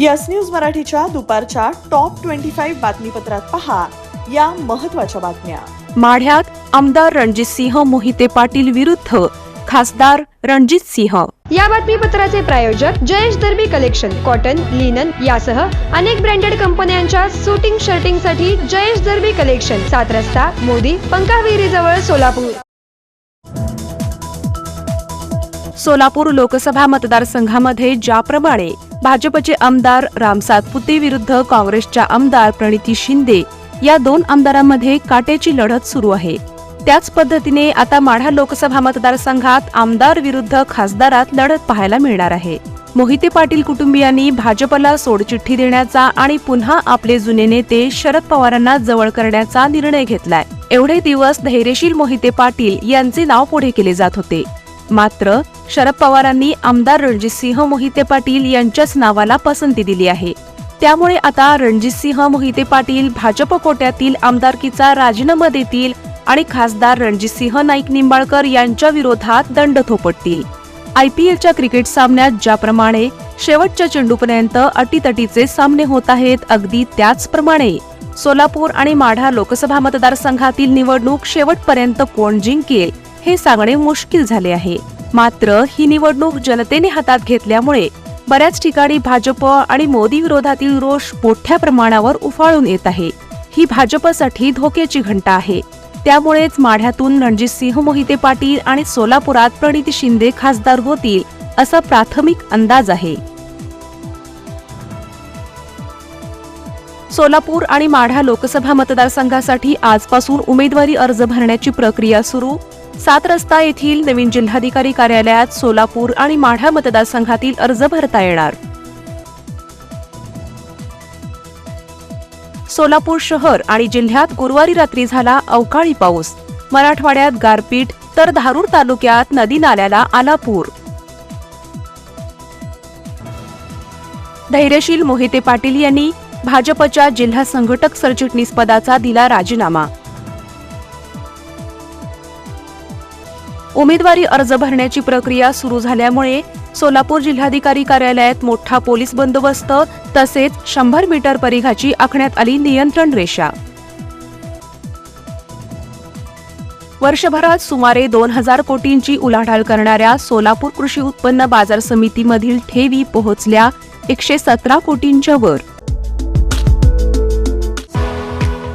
Yes news मराठीच्या दुपारच्या top twenty five बातमीपत्रात पहा या महत्त्वाच्या बातम्या. माढ्यात आमदार रणजितसिंह मोहिते पाटील विरुद्ध खासदार रणजित सिंह. या बातमीपत्राचे प्रायोजक Jayesh Darbi collection cotton linen यासह अनेक ब्रँडेड कंपन्यांच्या सुटिंग शर्टिंगसाठी जयेश दर्बी कलेक्शन सात रस्ता मोदी पंकाविहिरी जवळ सोलापूर. सोलापूर लोकसभा मतदारसंघामध्ये ज्याप्रमाणे भाजपचे आमदार राम सातपुते विरुद्ध काँग्रेसच्या आमदार प्रणिती शिंदे या दोन आमदारांमध्ये काट्याची लढत सुरू आहे. त्याच पद्धतीने आता माढा लोकसभा मतदारसंघात आमदार विरुद्ध खासदारात लढत पाहायला मिळणार आहे. मोहिते पाटील कुटुंबियांनी भाजपला सोडचिठ्ठी देण्याचा आणि पुन्हा आपले जुने नेते शरद पवारांना जवळ करण्याचा निर्णय घेतलाय. एवढे दिवस धैर्यशील मोहिते पाटील यांचे नाव पुढे केले जात होते. मात्र शरद पवारांनी आमदार रणजितसिंह मोहिते पाटील यांच्याच नावाला पसंती दिली आहे. त्यामुळे आता रणजितसिंह मोहिते पाटील भाजप कोट्यातील आमदारकीचा राजीनामा देतील आणि खासदार रणजितसिंह नाईक निंबाळकर यांच्या विरोधात दंड थोपटतील. आयपीएलच्या क्रिकेट सामन्यात ज्याप्रमाणे शेवटच्या चेंडूपर्यंत अटीतटीचे सामने होत आहेत अगदी त्याचप्रमाणे सोलापूर आणि माढा लोकसभा मतदारसंघातील निवडणूक शेवटपर्यंत कोण जिंकेल? हे सांगणे मुश्किल झाले आहे. मात्र ही निवडणूक जनतेने हातात घेतल्यामुळे बऱ्याच ठिकाणी भाजप आणि मोदी विरोधातील रोष मोठ्या प्रमाणावर उफाळून येत आहे. ही भाजपसाठी धोक्याची घंटा आहे. त्यामुळेच माढ्यातून रणजित सिंह मोहिते पाटील आणि सोलापुरात प्रणिती शिंदे खासदार होतील असा प्राथमिक अंदाज आहे. सोलापूर आणि माढा लोकसभा मतदारसंघासाठी आजपासून उमेदवारी अर्ज भरण्याची प्रक्रिया सुरू. सात रस्ता येथील नवीन जिल्हाधिकारी कार्यालयात सोलापूर आणि माढा मतदारसंघातील अर्ज भरता येणार. सोलापूर शहर आणि जिल्ह्यात गुरुवारी रात्री झाला अवकाळी पाऊस. मराठवाड्यात गारपीट तर धारूर तालुक्यात नदी नाल्याला आला पूर धैर्यशील मोहिते पाटील यांनी भाजपच्या जिल्हा संघटक सरचिटणीस पदाचा दिला राजीनामा. उमेदवारी अर्ज भरण्याची प्रक्रिया सुरू झाल्यामुळे सोलापूर जिल्हाधिकारी कार्यालयात मोठा पोलीस बंदोबस्त तसेच शंभर मीटर परिघाची आखण्यात आली नियंत्रण रेषा. वर्षभरात सुमारे दोन हजार कोटींची उलाढाल करणाऱ्या सोलापूर कृषी उत्पन्न बाजार समितीमधील ठेवी पोहोचल्या एकशे सतरा कोटींच्या वर.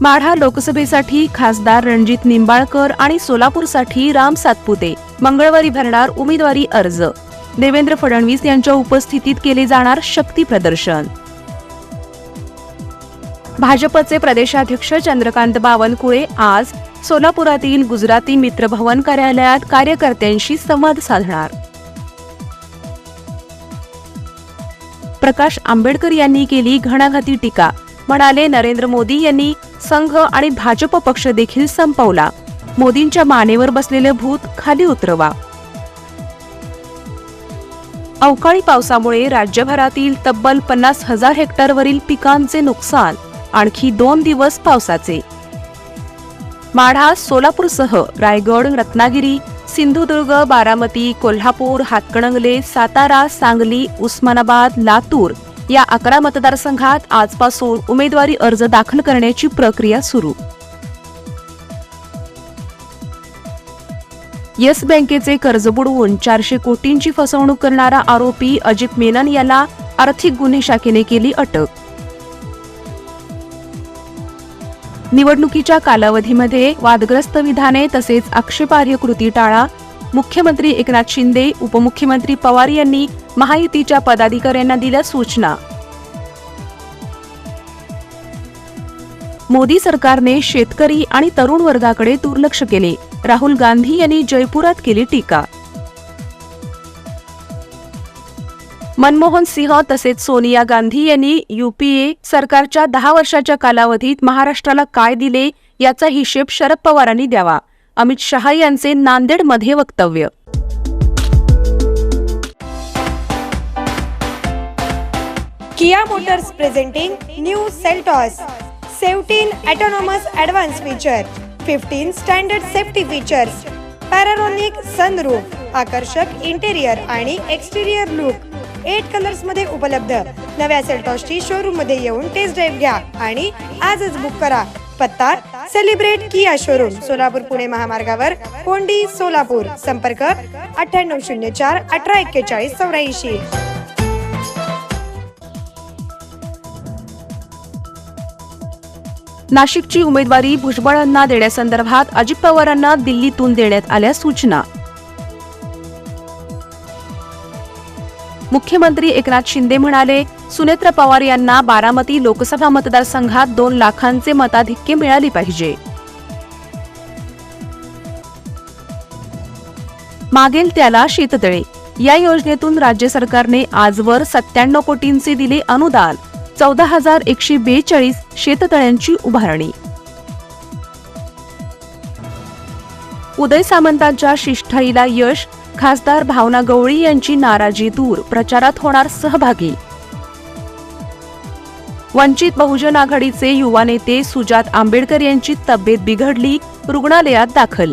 माढा लोकसभेसाठी खासदार रणजित निंबाळकर आणि सोलापूरसाठी राम सातपुते. मंगळवारी भरणार उमेदवारी अर्ज. देवेंद्र फडणवीस यांच्या उपस्थितीत केले जाणार शक्ती प्रदर्शन. भाजपचे प्रदेशाध्यक्ष चंद्रकांत बावनकुळे आज सोलापुरातील गुजराती मित्र भवन कार्यालयात कार्यकर्त्यांशी संवाद साधणार. प्रकाश आंबेडकर यांनी केली घणाघाती टीका. म्हणाले नरेंद्र मोदी यांनी संघ आणि भाजप पक्ष देखील संपवला. मोदींच्या मानेवर बसलेले भूत खाली उतरवा. अवकाळी पावसामुळे राज्यभरातील तब्बल पन्नास हजार हेक्टरवरील पिकांचे नुकसान आणखी दोन दिवस पावसाचे. माढा सोलापूरसह रायगड रत्नागिरी सिंधुदुर्ग बारामती कोल्हापूर हातकणंगले सातारा सांगली उस्मानाबाद लातूर या अकरा मतदारसंघात आजपासून उमेदवारी अर्ज दाखल करण्याची प्रक्रिया सुरू. येस बँकेचे कर्ज बुडवून चारशे कोटींची फसवणूक करणारा आरोपी अजित मेनन याला आर्थिक गुन्हे शाखेने केली अटक. निवडणुकीच्या कालावधीमध्ये वादग्रस्त विधाने तसेच आक्षेपार्ह कृती टाळा मुख्यमंत्री एकनाथ शिंदे उपमुख्यमंत्री पवार यांनी महायुतीच्या पदाधिकाऱ्यांना दिल्या सूचना. मोदी सरकारने शेतकरी आणि तरुण वर्गाकडे दुर्लक्ष केले. राहुल गांधी यांनी जयपुरात केली टीका. मनमोहन सिंह तसेच सोनिया गांधी यांनी युपीए सरकारच्या दहा वर्षाच्या कालावधीत महाराष्ट्राला काय दिले याचा हिशेब शरद पवारांनी द्यावा. अमित शहा यांचे नांदेडमध्ये वक्तव्य. Kia Motors presenting new Seltos 17 autonomous advanced feature 15 standard safety features panoramic sunroof आकर्षक इंटेरियर आणि एक्सटेरियर लुक एट कलर्समध्ये उपलब्ध. नव्या सेल्टॉसची शोरूममध्ये येऊन टेस्ट ड्राईव्ह घ्या आणि आजच बुक करा. पत्ता celebrate Kia showroom Solapur Pune महामार्गावर कोंडी सोलापूर संपर्क अठ्ठ्याण्णव शून्य चार अठरा एक्केचाळीस चौऱ्याऐंशी. नाशिकची उमेदवारी भुजबळांना देण्यासंदर्भात अजित पवारांना दिल्लीतून देण्यात आल्या सूचना. मुख्यमंत्री एकनाथ शिंदे म्हणाले सुनेत्र पवार यांना बारामती लोकसभा मतदारसंघात दोन लाखांचे मताधिक्य मिळाली पाहिजे. मागेल त्याला शेततळे. या योजनेतून राज्य सरकारने आजवर सत्त्याण्णव कोटींचे दिले अनुदान चौदा हजार एकशे बेचाळीस शेततळ्यांची उभारणी. उदय सामंतांच्या शिष्ठाईला यश खासदार भावना गवळी यांची नाराजी दूर प्रचारात होणार सहभागी. वंचित बहुजन आघाडीचे युवा नेते सुजात आंबेडकर यांची तब्येत बिघडली रुग्णालयात दाखल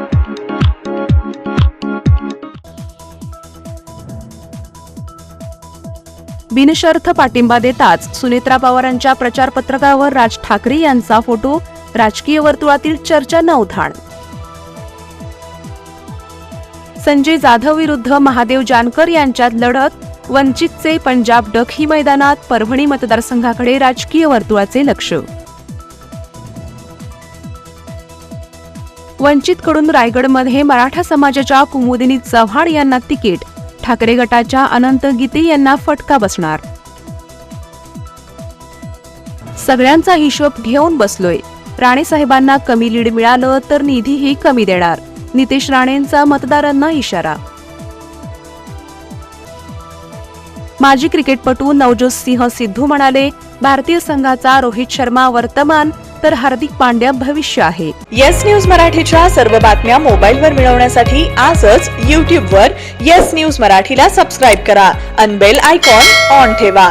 बिनशर्थ पाठिंबा देताच सुनेत्रा पवारांच्या प्रचारपत्रकावर राज ठाकरे यांचा फोटो राजकीय वर्तुळातील चर्चा न उधाण संजय जाधव विरुद्ध महादेव जानकर यांच्यात लढत वंचितचे पंजाब डक ही मैदानात परभणी मतदारसंघाकडे राजकीय वर्तुळाचे लक्ष. वंचितकडून रायगडमध्ये मराठा समाजाच्या कुमुदिनी चव्हाण यांना तिकीट ठाकरे गटाच्या अनंत गीते यांना फटका बसणार. सगळ्यांचा हिशोब घेऊन बसलोय. राणेसाहेबांना कमी लीड मिळालं तर निधीही कमी देणार. नितेश राणेंचा मतदारांना इशारा माजी क्रिकेटपटू नवजोत सिंह सिद्धू म्हणाले भारतीय संघाचा रोहित शर्मा वर्तमान तर हार्दिक पांड्या भविष्य आहे. येस न्यूज मराठीच्या सर्व बातम्या मोबाईलवर मिळवण्यासाठी आजच यूट्यूबवर येस न्यूज मराठीला सबस्क्राईब करा अनबेल आयकॉन ऑन ठेवा.